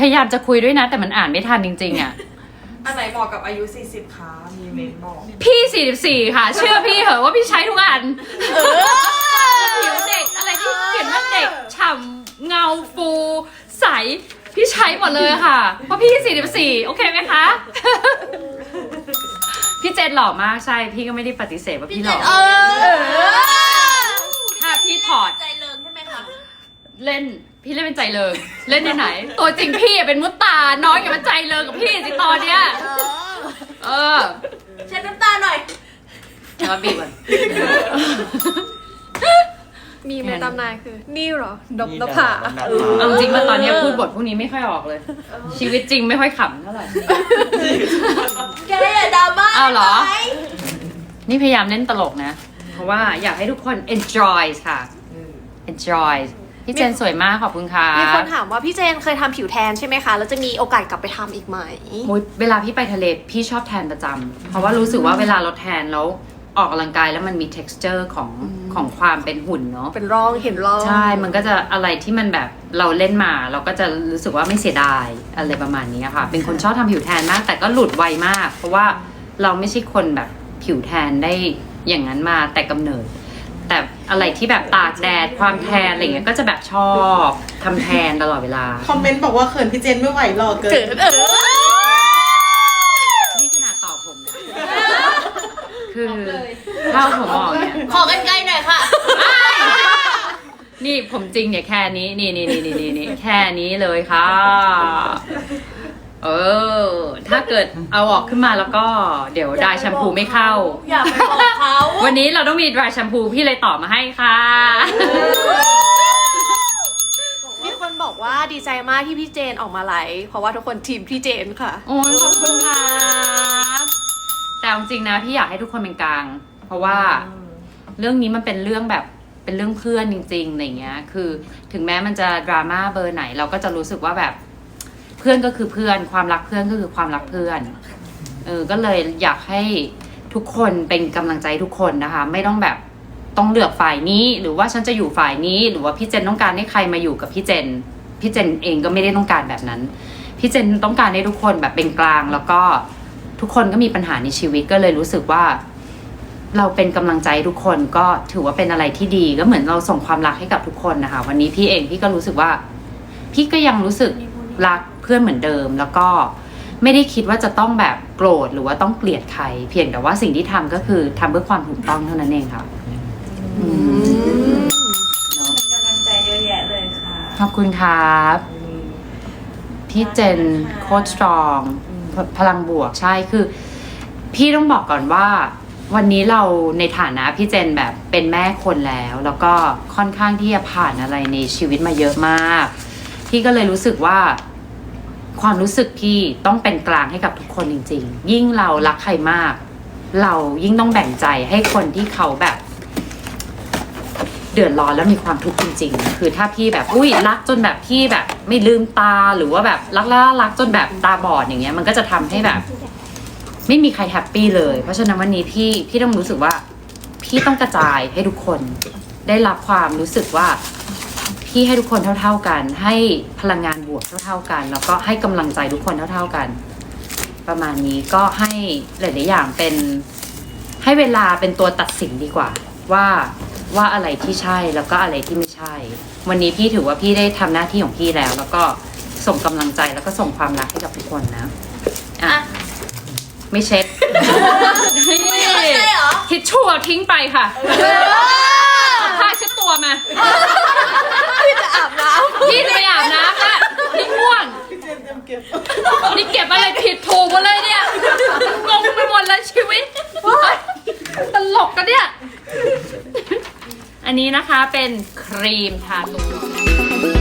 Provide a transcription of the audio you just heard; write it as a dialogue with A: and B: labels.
A: พยายามจะคุยด้วยนะ แต่มันอ่านไม่ทันจริง ๆ อะ
B: อันไหนเหมาะกับอายุ 40คะมีเมนบอก
A: พี่ 44 ค่ะ เชื่อพี่เหอะว่าพี่ใช้ทุกอันผิวเด็กอะไรที่เขียนว่าเด็กฉ่ำเงาฟู ใส พี่ใช้หมดเลยค่ะ เพราะพี่ 44 โอเคไหมคะ พี่เจนหล่อมากใช่ พี่ก็ไม่ได้ปฏิเสธว่าพี่หล่อ
C: เออ
A: ถ้าพี่ถอด
C: ใจเริงใช่ไหมคะ
A: เล่นพี่เล่นเป็นใจเริงเล่นในไหน ตัวจริงพี่อะเป็นมุตตา น้องอย่ามาใจเริงกับพี่สิตอนเนี้ยเออ
C: เช็ดน้ำตาหน่อย
A: เดี๋ยวมาบีบก่อน
D: มีไหมตำนานคือ นี่เหรอ ดบ
E: นี่
D: น
E: นะ
D: ภา
E: มันนัด
A: เอาจริงมาตอนเนี้ยพูดบทพวกนี้ไม่ค่อยออกเลย ชีวิตจริงไม่ค่อยขำเท่าไหร่
C: แกอย่าดราม่า
A: อ้าวเหรอ
C: ไหม
A: นี่พยายามเล่นตลกนะ เพราะว่าอยากให้ทุกคน enjoy ค่ะ enjoy พี่เจนสวยมากขอบคุณค่ะ
D: มีคนถามว่าพี่เจนเคยทำผิวแทนใช่ไหมคะ แล้วจะมีโอกาสกลับไปทำอีกไหม
A: โอ๊ยเวลาพี่ไปทะเลพี่ชอบแทนประจำเพราะว่ารู้สึกว่าเวลาเราแทนแล้วออกกำลังกายแล้วมันมี texture ของของความเป็นหุ่นเนาะ
D: เป็นร่องเห็นร่อง
A: ใช่ มันก็จะอะไรที่มันแบบเราเล่นมา เราก็จะรู้สึกว่าไม่เสียดายอะไรประมาณนี้ค่ะ เป็นคนชอบทำผิวแทนมาก แต่ก็หลุดไวมาก เพราะว่าเราไม่ใช่คนแบบผิวแทนได้อย่างนั้นมาแต่กำเนิดแต่ อะไรที่แบบตากแดดความแทนอะไรเงี้ยก็จะแบบชอบทำแทนตลอดเวลา
B: คอมเมนต์บอกว่าเขินพี่เจนไม่ไหวหรอกเกิ
D: เกิ
B: น
D: ดเออ
A: นี่ขนาดตอบผมนะ คือถ้าเอาผมออกเนี่ย
C: ขอกันไกลหน่อยค่ะ
A: นี่ผมจริงเนี่ยแค่นี้ นี่นี่นี่นี่นี่นี่แค่นี้เลยค่ะ เออ ถ้าเกิดเอาออกขึ้นมาแล้วก็เดี๋ยวดายแชมพูไม่เข้า
C: อย่าไปบอกเขา
A: วันนี้เราต้องมีดรายแชมพูพี่เลยต่อมาให้ค่ะ
D: มีคนบอกว่าดีใจมากที่พี่เจนออกมาไลฟ์เพราะว่าทุกคนทีมพี่เจนค่ะ
A: โอ้ยขอบคุณครับแต่เอาจริงนะพี่อยากให้ทุกคนเป็นกลาง เพราะว่าเรื่องนี้มันเป็นเรื่องแบบเป็นเรื่องเพื่อนจริงๆอะไรเงี้ย คือถึงแม้มันจะดราม่าเบอร์ไหนเราก็จะรู้สึกว่าแบบ เพื่อนก็คือเพื่อน ความรักเพื่อนก็คือความรักเพื่อน เออ ก็เลยอยากให้ทุกคนเป็นกำลังใจทุกคนนะคะ ไม่ต้องแบบต้องเลือกฝ่ายนี้ หรือว่าฉันจะอยู่ฝ่ายนี้ หรือว่าพี่เจนต้องการให้ใครมาอยู่กับพี่เจน พี่เจนเองก็ไม่ได้ต้องการแบบนั้น พี่เจนต้องการให้ทุกคนแบบเป็นกลาง แล้วก็ทุกคนก็มีปัญหาในชีวิตก็เลยรู้สึกว่า เราเป็นกำลังใจทุกคนก็ถือว่าเป็นอะไรที่ดีก็เหมือนเราส่งความรักให้กับทุกคนนะคะ วันนี้พี่เองพี่ก็รู้สึกว่า พี่ก็ยังรู้สึกรัก เพื่อนเหมือนเดิม แล้วก็ไม่ได้คิดว่าจะต้องแบบโกรธหรือว่าต้องเกลียดใคร เพียงแต่ว่าสิ่งที่ทำก็คือทำเพื่อความถูกต้องเท่านั้นเองค่ะอืมเนอะ
C: กำลังใจเยอะแยะเลยค่ะ
A: ขอบคุณครับ พี่เจนโคตรสตรองพลังบวกใช่คือ พี่ต้องบอกก่อนว่า วันนี้เราในฐานะพี่เจนแบบเป็นแม่คนแล้ว แล้วก็ค่อนข้างที่จะผ่านอะไรในชีวิตมาเยอะมาก พี่ก็เลยรู้สึกว่า ความรู้สึกพี่ต้องเป็นกลางให้กับทุกคนจริง ๆ ยิ่งเรารักใครมาก เรายิ่งต้องแบ่งใจให้คนที่เขาแบบ เดือดร้อนแล้วมีความทุกข์จริง ๆ คือถ้าพี่แบบอุ้ยรักจนแบบพี่แบบ ไม่ลืมตาหรือว่าแบบรักแล้วรักจนแบบตาบอดอย่างเงี้ย มันก็จะทำให้แบบ ไม่มีใครแฮปปี้เลย เพราะฉะนั้นวันนี้พี่พี่ต้องรู้สึกว่า พี่ต้องกระจายให้ทุกคน ได้รับความรู้สึกว่าพี่ให้ทุกคนเท่า ๆกัน ให้พลังงาน บวกเท่าๆกัน แล้วก็ให้กำลังใจทุกคนเท่าๆกัน ประมาณนี้ก็ให้หลายๆอย่างเป็นให้เวลาเป็นตัวตัดสินดีกว่า ว่าว่าอะไรที่ใช่แล้วก็อะไรที่ไม่ใช่ วันนี้พี่ถือว่าพี่ได้ทำหน้าที่ของพี่แล้ว แล้วก็ส่งกำลังใจแล้วก็ส่งความรักให้กับทุกคนนะอะ
C: อะ
A: ไม่เช็ด
C: ไม่ใช่เหรอ
A: ทิชชู่เอาทิ้งไปค่ะเอาผ้าเช็ดตัวมา
D: พี่จะอาบน้
A: พี่จะไปอาบน้ำละพี่ง่วง
B: พี่เจนเต็มเก็บ
A: นี่เก็บอะไรผิดถูกหมดเลยเนี่ยงงไปหมดแล้วชีวิตตลกกันเนี่ย อันนี้นะคะเป็นครีมทาตัว